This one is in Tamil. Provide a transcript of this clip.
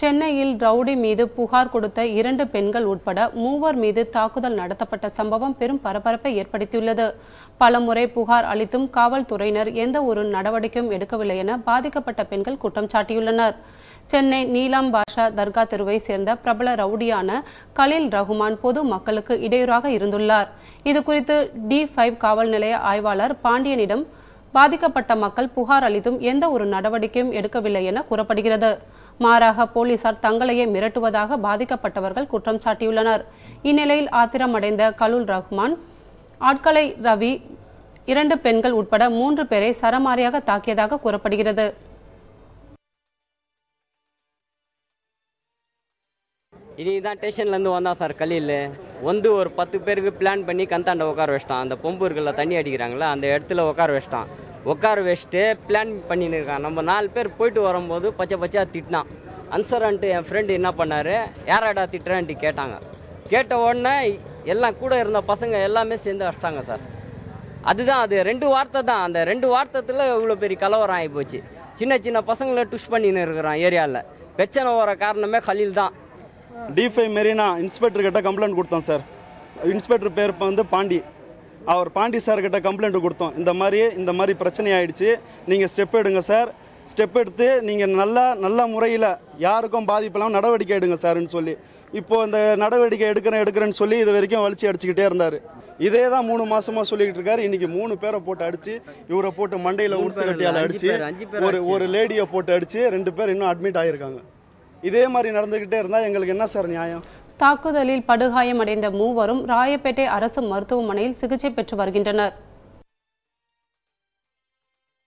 சென்னையில் ரவுடி மீது புகார் கொடுத்த இரண்டு பெண்கள் உட்பட மூவர் மீது தாக்குதல் நடத்தப்பட்ட சம்பவம் பெரும் பரபரப்பை ஏற்படுத்தியுள்ளது. பலமுறை புகார் அளித்தும் காவல்துறையினர் எந்த ஒரு நடவடிக்கையும் எடுக்கவில்லை என பாதிக்கப்பட்ட பெண்கள் குற்றம் சாட்டியுள்ளனர். சென்னை நீலாம் பாஷா தர்கா தெருவை சேர்ந்த பிரபல ரவுடியான கலீல் ரகுமான் பொது மக்களுக்கு இடையூறாக இருந்துள்ளார். இதுகுறித்து டி ஃபைவ் காவல் நிலைய ஆய்வாளர் பாண்டியனிடம் பாதிக்கப்பட்ட மக்கள் புகார் அளித்தும் எந்த ஒரு நடவடிக்கையும் எடுக்கவில்லை என கூறப்படுகிறது. மாறாக போலீசார் தங்களையே மிரட்டுவதாக பாதிக்கப்பட்டவர்கள் குற்றம் சாட்டியுள்ளனர். இந்நிலையில் ஆத்திரமடைந்த கலுல் ரஹ்மான் ஆட்களை ரவி இரண்டு பெண்கள் உட்பட மூன்று பேரை சரமாரியாக தாக்கியதாக கூறப்படுகிறது. இன்னைக்கு தான் ஸ்டேஷன்லேருந்து வந்தான் சார் கலியில் வந்து ஒரு பத்து பேருக்கு பிளான் பண்ணி கந்தாண்டை உட்கார வச்சிட்டான். அந்த பொம்பூர்களில் தண்ணி அடிக்கிறாங்களா அந்த இடத்துல உட்கார வச்சிட்டான். உட்கார வச்சுட்டு பிளான் பண்ணின்னு இருக்கான். நம்ம நாலு பேர் போயிட்டு வரும்போது பச்சை பச்சையாக திட்டினான். அன்சரான்ட்டு என் ஃப்ரெண்டு என்ன பண்ணார்? யாராடா திட்டுறான்ட்டு கேட்டாங்க. கேட்ட உடனே எல்லாம் கூட இருந்த பசங்க எல்லாமே சேர்ந்து வச்சிட்டாங்க சார் அதுதான் அது ரெண்டு வார்த்தை தான். அந்த ரெண்டு வார்த்தத்தில் இவ்வளோ பெரிய கலவரம் ஆகி போச்சு. சின்ன சின்ன பசங்களை டுஷ் பண்ணின்னு இருக்கிறான் ஏரியாவில் பிரச்சனை வர காரணமே கலீல் தான். டிஃபை மெரினா இன்ஸ்பெக்டர் கிட்ட கம்ப்ளைண்ட் கொடுத்தோம் சார் இன்ஸ்பெக்டர் பேர் வந்து பாண்டி. அவர் பாண்டி சார் கிட்ட கம்ப்ளைண்ட் கொடுத்தோம். இந்த மாதிரி இந்த மாதிரி பிரச்சனை ஆயிடுச்சு. நீங்கள் ஸ்டெப் எடுங்க சார் ஸ்டெப் எடுத்து நீங்கள் நல்லா நல்ல முறையில் யாருக்கும் பாதிப்பில்லாமல் நடவடிக்கை எடுங்க சார்னு சொல்லி. இப்போ இந்த நடவடிக்கை எடுக்கிறேன் எடுக்கிறேன்னு சொல்லி இது வரைக்கும் வலிச்சு அடிச்சுக்கிட்டே இருந்தார். இதே தான் மூணு மாசமா சொல்லிக்கிட்டு இருக்காரு. இன்னைக்கு மூணு பேரை போட்டு அடிச்சு இவரை போட்டு மண்டையில மூணு உடுத்து கட்டியால அடிச்சு ஒரு ஒரு லேடியை போட்டு அடிச்சு ரெண்டு பேர் இன்னும் அட்மிட் ஆயிருக்காங்க. இதே மாதிரி நடந்துகிட்டே இருந்தா எங்களுக்கு என்ன சார் நியாயம்? தாக்குதலில் படுகாயமடைந்த மூவரும் ராயப்பேட்டை அரசு மருத்துவமனையில் சிகிச்சை பெற்று வருகின்றனர்.